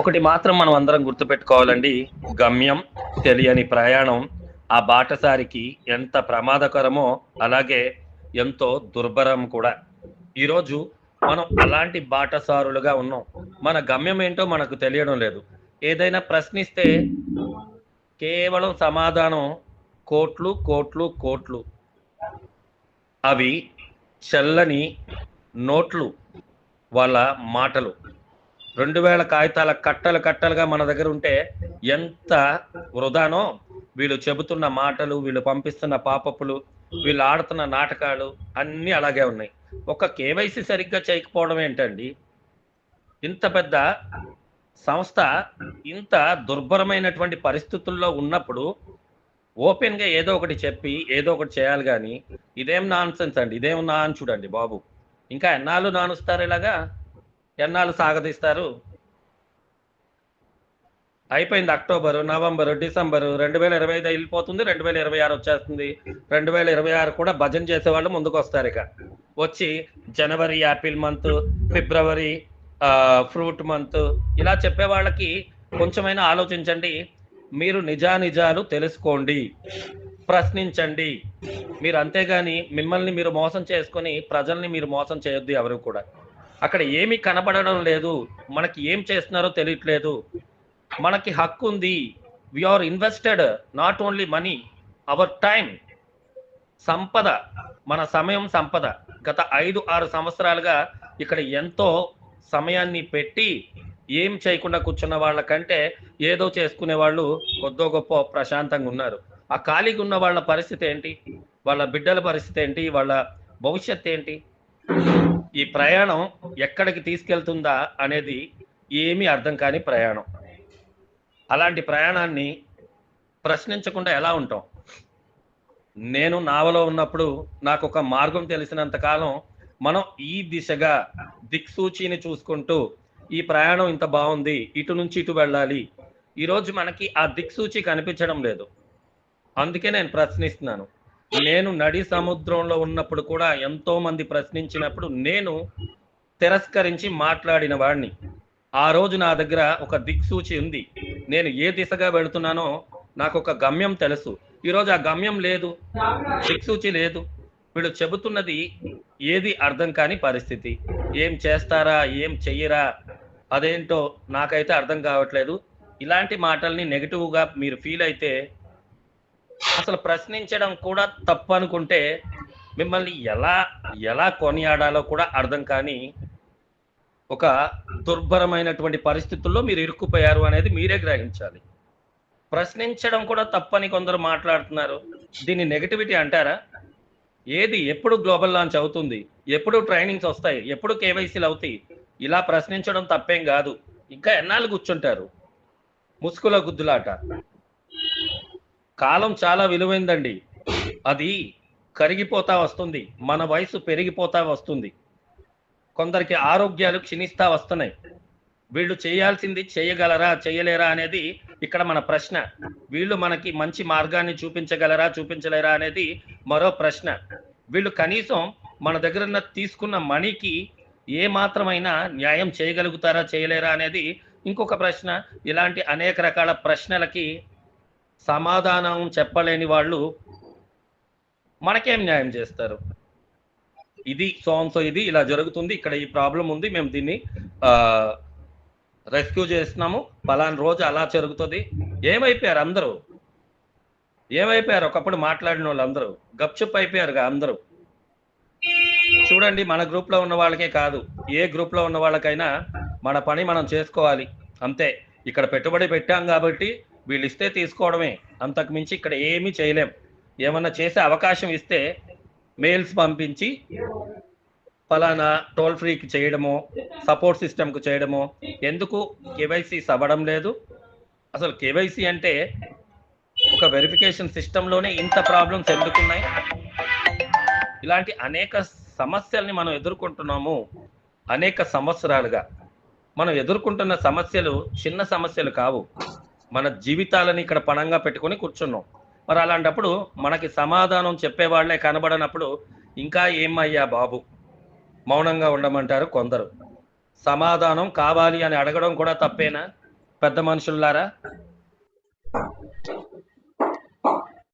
ఒకటి మాత్రం మనం అందరం గుర్తుపెట్టుకోవాలండి. గమ్యం తెలియని ప్రయాణం ఆ బాటసారికి ఎంత ప్రమాదకరమో అలాగే ఎంతో దుర్భరం కూడా. ఈరోజు మనం అలాంటి బాటసారులుగా ఉన్నాం. మన గమ్యం ఏంటో మనకు తెలియడం లేదు. ఏదైనా ప్రశ్నిస్తే కేవలం సమాధానం కోట్లు కోట్లు కోట్లు. అవి చల్లని నోట్లు వాళ్ళ మాటలు. రెండు వేల కాగితాల కట్టలు కట్టలుగా మన దగ్గర ఉంటే ఎంత వృధానో వీళ్ళు చెబుతున్న మాటలు వీళ్ళు పంపిస్తున్న పాపపులు వీళ్ళు ఆడుతున్న నాటకాలు అన్నీ అలాగే ఉన్నాయి. ఒక కేవైసీ సరిగ్గా చేయకపోవడం ఏంటండి? ఇంత పెద్ద సంస్థ ఇంత దుర్భరమైనటువంటి పరిస్థితుల్లో ఉన్నప్పుడు ఓపెన్గా ఏదో ఒకటి చెప్పి ఏదో ఒకటి చేయాలి కానీ ఇదేం నాన్సెన్స్ అండి ఇదేం నాన్ చూడండి బాబు. ఇంకా ఎన్నాళ్ళు నానుస్తారు ఇలాగా? ఎన్నాళ్ళు సాగదీస్తారు? అయిపోయింది అక్టోబర్ నవంబర్ డిసెంబర్ రెండు వేల ఇరవై ఐదు వెళ్ళిపోతుంది రెండు వేల ఇరవై ఆరు వచ్చేస్తుంది. రెండు వేల ఇరవై ఆరు కూడా భజన చేసే వాళ్ళు ముందుకు వస్తారు ఇక. వచ్చి జనవరి యాపిల్ మంత్ ఫిబ్రవరి ఫ్రూట్ మంత్ ఇలా చెప్పే వాళ్ళకి కొంచెమైనా ఆలోచించండి. మీరు నిజానిజాలు తెలుసుకోండి. ప్రశ్నించండి. మీరు అంతేగాని మిమ్మల్ని మీరు మోసం చేసుకొని ప్రజల్ని మీరు మోసం చేయొద్దు ఎవరు కూడా. అక్కడ ఏమి కనబడడం లేదు. మనకి ఏం చేస్తున్నారో తెలియట్లేదు. మనకి హక్కు ఉంది. We are invested not only money our time సంపద మన సమయం సంపద. గత ఐదు ఆరు సంవత్సరాలుగా ఇక్కడ ఎంతో సమయాన్ని పెట్టి ఏం చేయకుండా కూర్చున్న వాళ్ళకంటే ఏదో చేసుకునే వాళ్ళు కొద్దో గొప్ప ప్రశాంతంగా ఉన్నారు. ఆ ఖాళీగా ఉన్న వాళ్ళ పరిస్థితి ఏంటి? వాళ్ళ బిడ్డల పరిస్థితి ఏంటి? వాళ్ళ భవిష్యత్ ఏంటి? ఈ ప్రయాణం ఎక్కడికి తీసుకెళ్తుందా అనేది ఏమీ అర్థం కాని ప్రయాణం. అలాంటి ప్రయాణాన్ని ప్రశ్నించకుండా ఎలా ఉంటాం? నేను నావలో ఉన్నప్పుడు నాకు ఒక మార్గం తెలిసినంత కాలం మనం ఈ దిశగా దిక్సూచిని చూసుకుంటూ ఈ ప్రయాణం ఇంత బాగుంది ఇటు నుంచి ఇటు వెళ్ళాలి. ఈరోజు మనకి ఆ దిక్సూచి కనిపించడం లేదు. అందుకే నేను ప్రశ్నిస్తున్నాను. నేను నడి సముద్రంలో ఉన్నప్పుడు కూడా ఎంతో మంది ప్రశ్నించినప్పుడు నేను తిరస్కరించి మాట్లాడిన వాడిని ఆ రోజు నా దగ్గర ఒక దిక్సూచి ఉంది. నేను ఏ దిశగా వెళుతున్నానో నాకు ఒక గమ్యం తెలుసు. ఈరోజు ఆ గమ్యం లేదు. దిక్సూచి లేదు. వీళ్ళు చెబుతున్నది ఏది అర్థం కాని పరిస్థితి. ఏం చేస్తారా? ఏం చెయ్యరా? అదేంటో నాకైతే అర్థం కావట్లేదు. ఇలాంటి మాటల్ని నెగిటివ్గా మీరు ఫీల్ అయితే అసలు ప్రశ్నించడం కూడా తప్పు అనుకుంటే మిమ్మల్ని ఎలా ఎలా కొనియాడాలో కూడా అర్థం కాని ఒక దుర్భరమైనటువంటి పరిస్థితుల్లో మీరు ఇరుక్కుపోయారు అనేది మీరే గ్రహించాలి. ప్రశ్నించడం కూడా తప్పని కొందరు మాట్లాడుతున్నారు. దీన్ని నెగటివిటీ అంటారా? ఏది ఎప్పుడు గ్లోబల్ లాంచ్ అవుతుంది? ఎప్పుడు ట్రైనింగ్స్ వస్తాయి? ఎప్పుడు కేవైసీలు అవుతాయి? ఇలా ప్రశ్నించడం తప్పేం కాదు. ఇంకా ఎన్నాళ్ళు కూర్చుంటారు? ముసుగుల గుద్దులాట. కాలం చాలా విలువైందండి. అది కరిగిపోతా వస్తుంది. మన వయసు పెరిగిపోతా వస్తుంది. కొందరికి ఆరోగ్యాలు క్షీణిస్తా వస్తున్నాయి. వీళ్ళు చేయాల్సింది చేయగలరా చేయలేరా అనేది ఇక్కడ మన ప్రశ్న. వీళ్ళు మనకి మంచి మార్గాన్ని చూపించగలరా చూపించలేరా అనేది మరో ప్రశ్న. వీళ్ళు కనీసం మన దగ్గర ఉన్న తీసుకున్న మనీకి ఏ మాత్రమైనా న్యాయం చేయగలుగుతారా చేయలేరా అనేది ఇంకొక ప్రశ్న. ఇలాంటి అనేక రకాల ప్రశ్నలకి సమాధానం చెప్పలేని వాళ్ళు మనకేం న్యాయం చేస్తారు? ఇది సోన్సో ఇది ఇలా జరుగుతుంది ఇక్కడ ఈ ప్రాబ్లం ఉంది మేము దీన్ని రెస్క్యూ చేస్తున్నాము పలానా రోజు అలా జరుగుతుంది. ఏమైపోయారు అందరూ? ఏమైపోయారు? ఒకప్పుడు మాట్లాడిన వాళ్ళు అందరూ గప్చుప్ అయిపోయారుగా అందరూ. చూడండి మన గ్రూప్లో ఉన్న వాళ్ళకే కాదు ఏ గ్రూప్లో ఉన్న వాళ్ళకైనా మన పని మనం చేసుకోవాలి అంతే. ఇక్కడ పెట్టుబడి పెట్టాం కాబట్టి వీళ్ళు ఇస్తే తీసుకోవడమే. అంతకు మించి ఇక్కడ ఏమీ చేయలేం. ఏమన్నా చేసే అవకాశం ఇస్తే మెయిల్స్ పంపించి ఫలానా టోల్ ఫ్రీకి చేయడమో సపోర్ట్ సిస్టమ్కి చేయడమో ఎందుకు కేవైసీస్ అవ్వడం లేదు? అసలు కేవైసీ అంటే ఒక వెరిఫికేషన్ సిస్టంలోనే ఇంత ప్రాబ్లమ్స్ ఎందుకున్నాయి? ఇలాంటి అనేక సమస్యల్ని మనం ఎదుర్కొంటున్నాము. అనేక సంవత్సరాలుగా. మనం ఎదుర్కొంటున్న సమస్యలు చిన్న సమస్యలు కావు. మన జీవితాలని ఇక్కడ పణంగా పెట్టుకొని కూర్చున్నాం. మరి అలాంటప్పుడు మనకి సమాధానం చెప్పేవాళ్ళే కనబడనప్పుడు ఇంకా ఏమయ్యా బాబు? మౌనంగా ఉండమంటారు కొందరు. సమాధానం కావాలి అని అడగడం కూడా తప్పేనా? పెద్ద మనుషుల్లారా?